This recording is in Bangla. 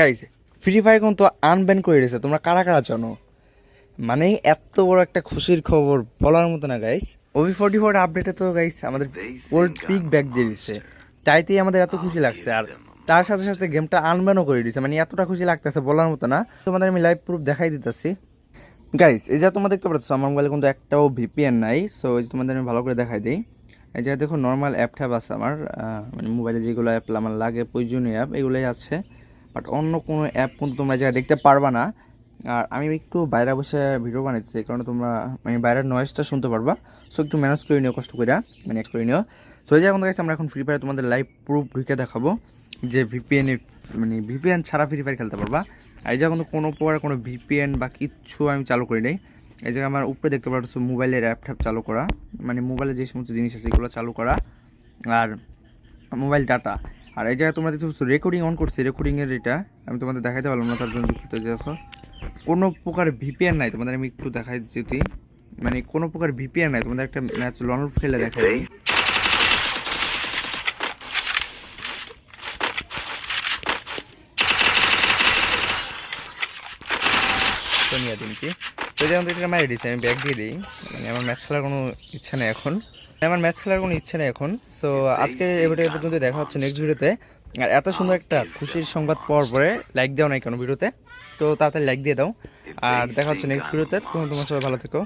গাইস ফ্রি ফায়ার কিন্তু আনব্যান করে দিয়েছে, তোমরা কারা কারা জানো? মানে এত বড় একটা খুশির খবর বলার মতো না গাইস ওবি ফোর্টি ফোর আপডেটে তো গাইস আমাদের ওল্ড পিক ব্যাক দিয়ে দিচ্ছে তাইতেই আমাদের এত খুশি লাগছে, আর তার সাথে সাথে গেমটা আনব্যানও করে দিচ্ছে মানে এতটা খুশি লাগতেছে বলার মতো না। তোমাদের আমি লাইভ প্রুফ দেখাই দিতেছি। গাইস এই যে তোমরা দেখতে পাচ্ছ, আমার মোবাইলে কিন্তু একটাও ভিপিএন নাই সো এই তোমাদের আমি ভালো করে দেখাই দিই। এই যে দেখো নর্মাল অ্যাপ ট্যাপ আছে আমার মানে মোবাইলে যেগুলো অ্যাপ আমার লাগে, প্রয়োজনীয় অ্যাপ এগুলোই আছে। বাট অন্য কোনো অ্যাপ কিন্তু তোমরা জায়গায় দেখতে পারবা না। আর আমি একটু বাইরে বসে ভিডিও বানাচ্ছি এই কারণে তোমরা মানে বাইরের নয়েজটা শুনতে পারবা। সো একটু ম্যানেজ করে নিও, কষ্ট করে এক করে নিও। সো জায়গায় গেছে আমরা এখন ফ্রি ফায়ার তোমাদের লাইভ প্রুফ ঢুকে দেখাবো, যে ভিপিএন মানে ভিপিএন ছাড়া ফ্রি ফায়ার খেলতে পারবা। আর এই জায়গায় কিন্তু কোনো প্রকার কোনো ভিপিএন বা কিচ্ছু আমি চালু করি নাই। এই জায়গায় আমার উপরে দেখতে পাচ্ছ মোবাইলের অ্যাপ ট্যাপ চালু করা। মানে মোবাইলে যে সমস্ত জিনিস আছে, এগুলো চালু করা। আর মোবাইল ডাটা আর এই জায়গায় তোমরা দেখতে রেকর্ডিং অন করছি রেকর্ডিংয়ের এটা। আমি তোমাদের দেখাইতে পারলাম না তার জন্য দুঃখিত যে দেখো কোনো প্রকার ভিপিএন নাই তোমাদের আমি একটু দেখাই যদি মানে কোনো প্রকার ভিপিএন নাই তোমাদের একটা ম্যাচ লন খেলে দেখাই। সোনিয়া দিনকি তো যেমন এটা মারি দিচ্ছি আমি ব্যাগ দিয়ে দিই। মানে আমার ম্যাচ খেলার কোনো ইচ্ছা নেই এখন। আমার ম্যাচ খেলার কোনো ইচ্ছে নেই এখন সো আজকে এবারে পর্যন্ত দেখা হচ্ছে নেক্সট ভিডিওতে আর এত সুন্দর একটা খুশির সংবাদ পাওয়ার পরে লাইক দাও নাই কেন ভিডিওতে তো? তাড়াতাড়ি লাইক দিয়ে দাও। আর দেখা হচ্ছে নেক্সট ভিডিওতে তুমি তোমার সবাই ভালো থেকো।